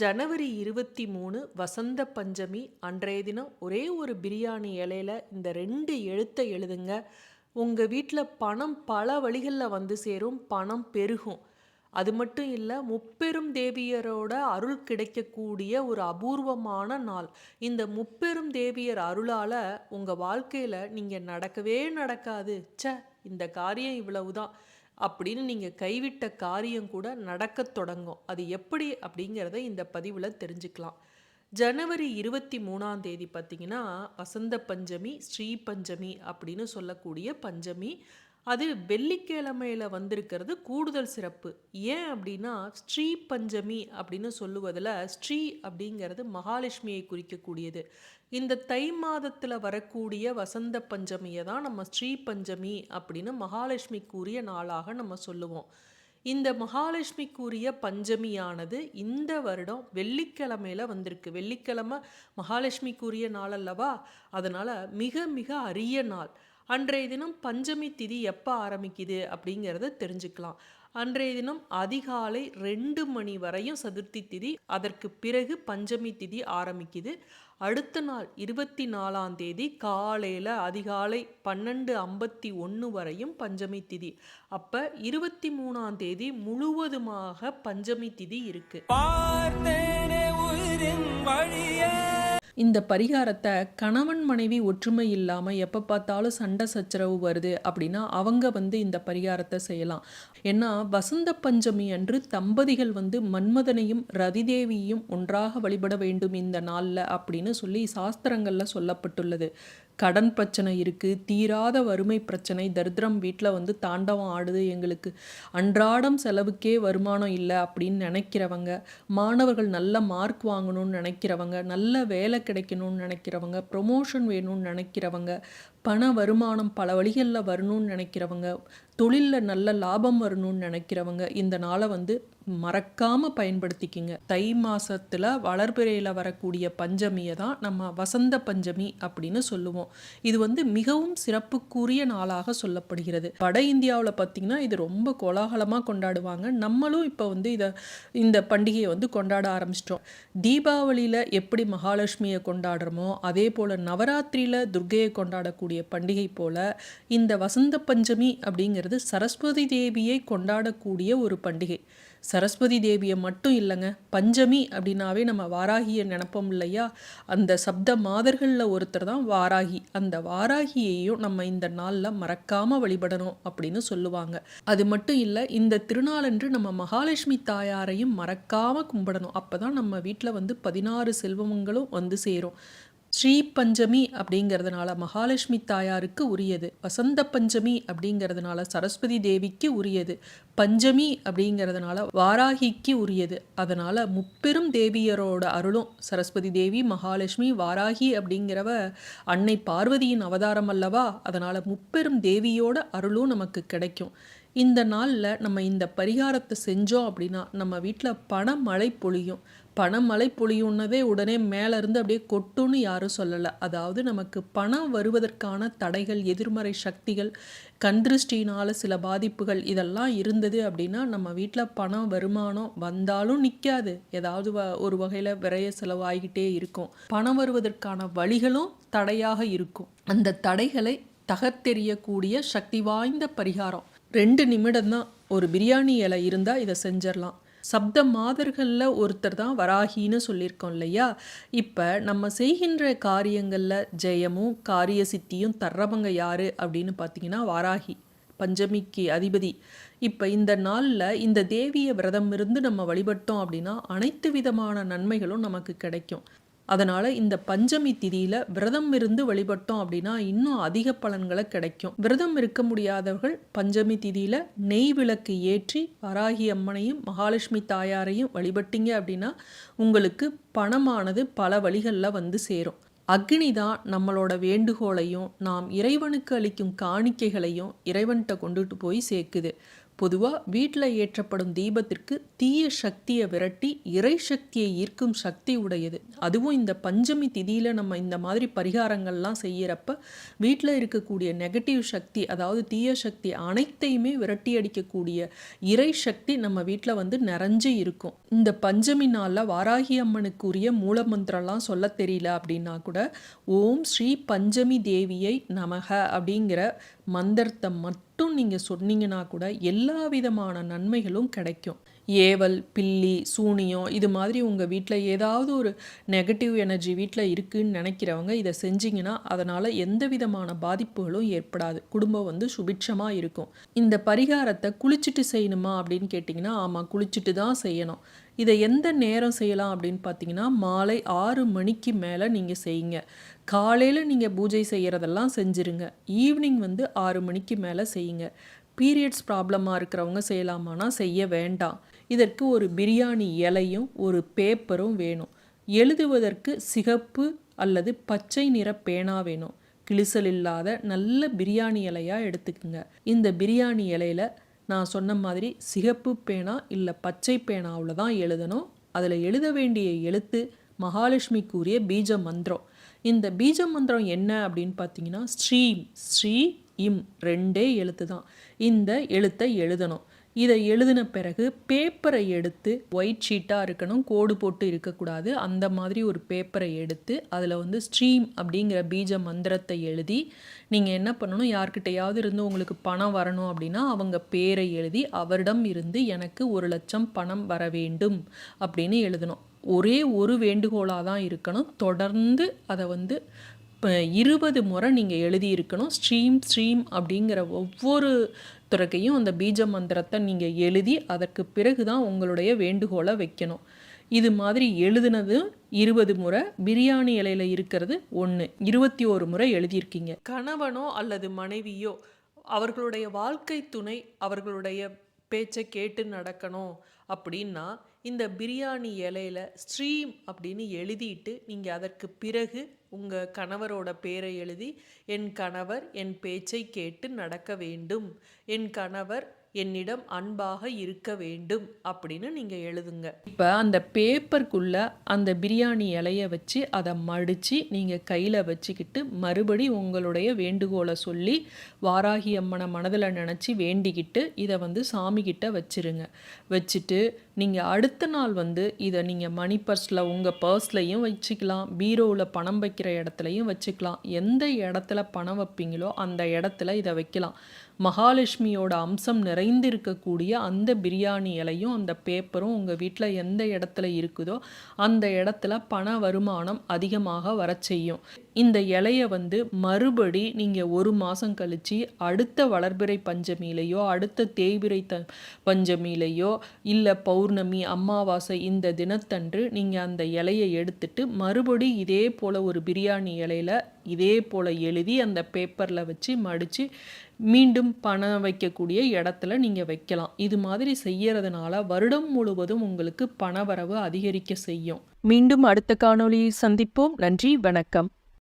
ஜனவரி இருபத்தி மூணு வசந்த பஞ்சமி அன்றைய தினம் ஒரே ஒரு பிரியாணி இலையில இந்த ரெண்டு எழுத்தை எழுதுங்க. உங்கள் வீட்டில் பணம் பல வழிகளில் வந்து சேரும் பணம் பெருகும். அது மட்டும் இல்லை முப்பெரும் தேவியரோட அருள் கிடைக்கக்கூடிய ஒரு அபூர்வமான நாள். இந்த முப்பெரும் தேவியர் அருளால் உங்கள் வாழ்க்கையில் நீங்கள் நடக்கவே நடக்காது. ச இந்த காரியம் இவ்வளவுதான். அப்படின்னு நீங்கள் கைவிட்ட காரியம் கூட நடக்கத் தொடங்கும். அது எப்படி அப்படிங்கிறத இந்த பதிவில் தெரிஞ்சுக்கலாம். ஜனவரி இருபத்தி மூணாம் தேதி பார்த்தீங்கன்னா வசந்த பஞ்சமி ஸ்ரீ பஞ்சமி அப்படின்னு சொல்லக்கூடிய பஞ்சமி அது வெள்ளிக்கிழமையில வந்திருக்கிறது கூடுதல் சிறப்பு. ஏன் அப்படின்னா ஸ்ரீ பஞ்சமி அப்படின்னு சொல்லுவதில் ஸ்ரீ அப்படிங்கிறது மகாலட்சுமியை குறிக்கக்கூடியது. இந்த தை மாதத்தில் வரக்கூடிய வசந்த பஞ்சமியை தான் நம்ம ஸ்ரீ பஞ்சமி அப்படின்னு மகாலட்சுமிக்குரிய நாளாக நம்ம சொல்லுவோம். இந்த மகாலட்சுமிக்குரிய பஞ்சமியானது இந்த வருடம் வெள்ளிக்கிழமையில் வந்திருக்கு. வெள்ளிக்கிழமை மகாலட்சுமிக்குரிய நாள் அல்லவா? அதனால் மிக மிக அரிய நாள். அன்றைய தினம் பஞ்சமி திதி எப்போ ஆரம்பிக்குது அப்படிங்கிறத தெரிஞ்சுக்கலாம். அன்றைய தினம் அதிகாலை ரெண்டு மணி வரையும் சதுர்த்தி திதி அதற்கு பிறகு பஞ்சமி திதி ஆரம்பிக்குது. அடுத்த நாள் இருபத்தி நாலாம் தேதி காலையில் அதிகாலை பன்னெண்டு ஐம்பத்தி ஒன்று வரையும் பஞ்சமி திதி. அப்போ இருபத்தி மூணாம் தேதி முழுவதுமாக பஞ்சமி திதி இருக்குது பார்த்தேனே உயிரின் வழியே. இந்த பரிகாரத்தை கணவன் மனைவி ஒற்றுமை இல்லாமல் எப்போ பார்த்தாலும் சண்டை சச்சரவு வருது அப்படின்னா அவங்க வந்து இந்த பரிகாரத்தை செய்யலாம். ஏன்னா வசந்த பஞ்சமி அன்று தம்பதிகள் வந்து மன்மதனையும் ரதிதேவியையும் ஒன்றாக வழிபட வேண்டும் இந்த நாளில் அப்படின்னு சொல்லி சாஸ்திரங்களில் சொல்லப்பட்டுள்ளது. கடன் பிரச்சனை இருக்குது தீராத வறுமை பிரச்சனை தரித்திரம் வீட்டில் வந்து தாண்டவம் ஆடுது எங்களுக்கு. அன்றாடம் செலவுக்கே வருமானம் இல்லை அப்படின்னு நினைக்கிறவங்க மாணவர்கள் நல்ல மார்க் வாங்கணும்னு நினைக்கிறவங்க நல்ல வேலை கிடைக்கணும்னு நினைக்கிறவங்க ப்ரொமோஷன் வேணும்னு நினைக்கிறவங்க பண வருமானம் பல வழிகளில் வரணும்னு நினைக்கிறவங்க தொழிலில் நல்ல லாபம் வரணும்னு நினைக்கிறவங்க இந்த நாளை வந்து மறக்காமல் பயன்படுத்திக்கிங்க. தை மாதத்தில் வளர்பிறையில் வரக்கூடிய பஞ்சமியை தான் நம்ம வசந்த பஞ்சமி அப்படின்னு சொல்லுவோம். இது வந்து மிகவும் சிறப்புக்குரிய நாளாக சொல்லப்படுகிறது. வட இந்தியாவில் பார்த்தீங்கன்னா இது ரொம்ப கோலாகலமாக கொண்டாடுவாங்க. நம்மளும் இப்போ வந்து இதை இந்த பண்டிகையை வந்து கொண்டாட ஆரம்பிச்சிட்டோம். தீபாவளியில் எப்படி மகாலட்சுமியை கொண்டாடுறோமோ அதே போல் நவராத்திரியில் துர்கையை கொண்டாடக்கூடிய பண்டிகை போல் இந்த வசந்த பஞ்சமி அப்படிங்கிறது சரஸ்வதி தேவியை கொண்டாடக்கூடிய ஒரு பண்டிகை. சரஸ்வதி தேவியை மட்டும் இல்லைங்க பஞ்சமி அப்படின்னாவே நம்ம வாராகியை நினைப்போம் இல்லையா? அந்த சப்த மாதர்களில் ஒருத்தர் தான் வாராகி. அந்த வாராகியையும் நம்ம இந்த நாளில் மறக்காமல் வழிபடணும் அப்படின்னு சொல்லுவாங்க. அது மட்டும் இல்லை இந்த திருநாளன்று நம்ம மகாலட்சுமி தாயாரையும் மறக்காமல் கும்பிடணும். அப்போ தான் நம்ம வீட்டில் வந்து பதினாறு செல்வங்களும் வந்து சேரும். ஸ்ரீ பஞ்சமி அப்படிங்கிறதுனால மகாலட்சுமி தாயாருக்கு உரியது. வசந்த பஞ்சமி அப்படிங்கிறதுனால சரஸ்வதி தேவிக்கு உரியது. பஞ்சமி அப்படிங்கிறதுனால வாராகிக்கு உரியது. அதனால முப்பெரும் தேவியரோட அருளும் சரஸ்வதி தேவி மகாலட்சுமி வாராகி அப்படிங்கிறவ அன்னை பார்வதியின் அவதாரம் அல்லவா? அதனால முப்பெரும் தேவியோட அருளும் நமக்கு கிடைக்கும். இந்த நாளில் நம்ம இந்த பரிகாரத்தை செஞ்சோம் அப்படின்னா நம்ம வீட்டில் பணமழை பொழியும். பணமழை பொழியுன்னதே உடனே மேலே இருந்து அப்படியே கொட்டுன்னு யாரும் சொல்லலை. அதாவது நமக்கு பணம் வருவதற்கான தடைகள் எதிர்மறை சக்திகள் கண்திருஷ்டினால் சில பாதிப்புகள் இதெல்லாம் இருந்தது அப்படின்னா நம்ம வீட்டில் பணம் வருமானம் வந்தாலும் நிற்காது ஏதாவது வ ஒரு வகையில் விரைய செலவாகிட்டே இருக்கும். பணம் வருவதற்கான வழிகளும் தடையாக இருக்கும். அந்த தடைகளை தகர்த்தெறியக்கூடிய சக்தி வாய்ந்த பரிகாரம். ரெண்டு நிமிடம்தான். ஒரு பிரியாணி இலை இருந்தால் இதை செஞ்சிடலாம். சப்த மாதர்களில் ஒருத்தர் தான் வராகின்னு சொல்லியிருக்கோம் இல்லையா? இப்போ நம்ம செய்கின்ற காரியங்களில் ஜெயமும் காரிய சித்தியும் தர்றவங்க யார் அப்படின்னு பார்த்தீங்கன்னா வாராகி பஞ்சமிக்கு அதிபதி. இப்போ இந்த நாளில் இந்த தேவியை விரதம் இருந்து நம்ம வழிபட்டோம் அப்படின்னா அனைத்து விதமான நன்மைகளும் நமக்கு கிடைக்கும். அதனால் இந்த பஞ்சமி திதியில் விரதம் இருந்து வழிபட்டோம் அப்படின்னா இன்னும் அதிக பலன்களை கிடைக்கும். விரதம் இருக்க முடியாதவர்கள் பஞ்சமி திதியில் நெய் விளக்கு ஏற்றி வராகி அம்மனையும் மகாலட்சுமி தாயாரையும் வழிபட்டீங்க அப்படின்னா உங்களுக்கு பணமானது பல வழிகளில் வந்து சேரும். அக்னி தான் நம்மளோட வேண்டுகோளையும் நாம் இறைவனுக்கு அளிக்கும் காணிக்கைகளையும் இறைவன்கிட்ட கொண்டுட்டு போய் சேர்க்குது. பொதுவாக வீட்டில் ஏற்றப்படும் தீபத்திற்கு தீய சக்தியை விரட்டி இறை சக்தியை ஈர்க்கும் சக்தி உடையது. அதுவும் இந்த பஞ்சமி திதியில் நம்ம இந்த மாதிரி பரிகாரங்கள்லாம் செய்கிறப்ப வீட்டில் இருக்கக்கூடிய நெகட்டிவ் சக்தி அதாவது தீய சக்தி அனைத்தையுமே விரட்டி அடிக்கக்கூடிய இறை சக்தி நம்ம வீட்டில் வந்து நிறைஞ்சு இருக்கும். இந்த பஞ்சமி நாளில் வாராகி அம்மனுக்குரிய மூலமந்திரம்லாம் சொல்ல தெரியல அப்படின்னா கூட ஓம் ஸ்ரீ பஞ்சமி தேவியை நமக அப்படிங்கிற மந்திரத்தை மட்டும் நீங்கள் சொன்னீங்கன்னா கூட எல்லா விதமான நன்மைகளும் கிடைக்கும். ஏவல் பில்லி சூனியம் இது மாதிரி உங்கள் வீட்டில் ஏதாவது ஒரு நெகட்டிவ் எனர்ஜி வீட்டில் இருக்குதுன்னு நினைக்கிறவங்க இதை செஞ்சீங்கன்னா அதனால் எந்த விதமான பாதிப்புகளும் ஏற்படாது. குடும்பம் வந்து சுபிட்சமாக இருக்கும். இந்த பரிகாரத்தை குளிச்சுட்டு செய்யணுமா அப்படின்னு கேட்டிங்கன்னா ஆமாம் குளிச்சுட்டு தான் செய்யணும். இதை எந்த நேரம் செய்யலாம் அப்படின்னு பார்த்தீங்கன்னா மாலை ஆறு மணிக்கு மேலே நீங்கள் செய்யுங்க. காலையில் நீங்கள் பூஜை செய்கிறதெல்லாம் செஞ்சுருங்க. ஈவினிங் வந்து ஆறு மணிக்கு மேலே செய்யுங்க. பீரியட்ஸ் ப்ராப்ளமாக இருக்கிறவங்க செய்யலாமானா செய்ய வேண்டாம். இதற்கு ஒரு பிரியாணி இலையும் ஒரு பேப்பரும் வேணும். எழுதுவதற்கு சிகப்பு அல்லது பச்சை நிற பேனா வேணும். கிழிசல் இல்லாத நல்ல பிரியாணி இலையாக எடுத்துக்கோங்க. இந்த பிரியாணி இலையில நான் சொன்ன மாதிரி சிகப்பு பேனா இல்லை பச்சை பேனாவில் தான் எழுதணும். அதில் எழுத வேண்டிய எழுத்து மகாலட்சுமிக்குரிய பீஜ மந்திரம். இந்த பீஜ மந்திரம் என்ன அப்படின்னு பார்த்தீங்கன்னா ஸ்ரீம் ஸ்ரீ இம் ரெண்டே எழுத்து தான் இந்த எழுத்தை எழுதணும். இதை எழுதின பிறகு பேப்பரை எடுத்து ஒயிட் ஷீட்டாக இருக்கணும் கோடு போட்டு இருக்கக்கூடாது. அந்த மாதிரி ஒரு பேப்பரை எடுத்து அதில் வந்து ஸ்ட்ரீம் அப்படிங்கிற பீஜ மந்திரத்தை எழுதி நீங்கள் என்ன பண்ணணும்? யார்கிட்டையாவது இருந்து உங்களுக்கு பணம் வரணும் அப்படின்னா அவங்க பேரை எழுதி அவரிடம் இருந்து எனக்கு ஒரு லட்சம் பணம் வர வேண்டும் அப்படின்னு எழுதணும். ஒரே ஒரு வேண்டுகோளாக தான் இருக்கணும். தொடர்ந்து அதை வந்து இப்போ இருபது முறை நீங்கள் எழுதியிருக்கணும். ஸ்ட்ரீம் ஸ்ட்ரீம் அப்படிங்கிற ஒவ்வொரு துறக்கையும் அந்த பீஜ மந்திரத்தை நீங்கள் எழுதி அதற்கு பிறகு தான் உங்களுடைய வேண்டுகோளை வைக்கணும். இது மாதிரி எழுதுனது இருபது முறை பிரியாணி இலையில இருக்கிறது ஒன்று இருபத்தி ஒரு முறை எழுதியிருக்கீங்க. கணவனோ அல்லது மனைவியோ அவர்களுடைய வாழ்க்கை துணை அவர்களுடைய பேச்சை கேட்டு நடக்கணும் அப்படின்னா இந்த பிரியாணி இலையில ஸ்ட்ரீம் அப்படின்னு எழுதிட்டு நீங்கள் அதற்கு பிறகு உங்கள் கணவரோட பேரை எழுதி என் கணவர் என் பேச்சை கேட்டு நடக்க வேண்டும். என் கணவர் என்னிடம் அன்பாக இருக்க வேண்டும் அப்படின்னு நீங்கள் எழுதுங்க. இப்போ அந்த பேப்பருக்குள்ள அந்த பிரியாணி இலையை வச்சு அதை மடித்து நீங்கள் கையில் வச்சுக்கிட்டு மறுபடி உங்களுடைய வேண்டுகோளை சொல்லி வாராகி அம்மனை மனதில் நினச்சி வேண்டிக்கிட்டு இதை வந்து சாமிக்கிட்ட வச்சுருங்க. வச்சுட்டு நீங்கள் அடுத்த நாள் வந்து இதை நீங்கள் மணி பர்ஸில் உங்கள் பர்ஸ்லையும் வச்சுக்கலாம். பீரோவில் பணம் வைக்கிற இடத்துலையும் வச்சுக்கலாம். எந்த இடத்துல பணம் வைப்பீங்களோ அந்த இடத்துல இதை வைக்கலாம். மகாலட்சுமியோட அம்சம் நிறைந்திருக்கக்கூடிய அந்த பிரியாணி இலையும் அந்த பேப்பரும் உங்கள் வீட்டில் எந்த இடத்துல இருக்குதோ அந்த இடத்துல பண வருமானம் அதிகமாக வர செய்யும். இந்த இலையை வந்து மறுபடி நீங்கள் ஒரு மாதம் கழித்து அடுத்த வளர்பிறை பஞ்சமியிலையோ அடுத்த தேய்பிறை த பஞ்சமியிலையோ இல்லை பௌர்ணமி அமாவாசை இந்த தினத்தன்று நீங்கள் அந்த இலையை எடுத்துட்டு மறுபடி இதே போல் ஒரு பிரியாணி இலையில இதே போல் எழுதி அந்த பேப்பரில் வச்சு மடித்து மீண்டும் பணம் வைக்கக்கூடிய இடத்துல நீங்கள் வைக்கலாம். இது மாதிரி செய்யறதுனால வருடம் முழுவதும் உங்களுக்கு பணவரவு அதிகரிக்க செய்யும். மீண்டும் அடுத்த காணொளியை சந்திப்போம். நன்றி வணக்கம்.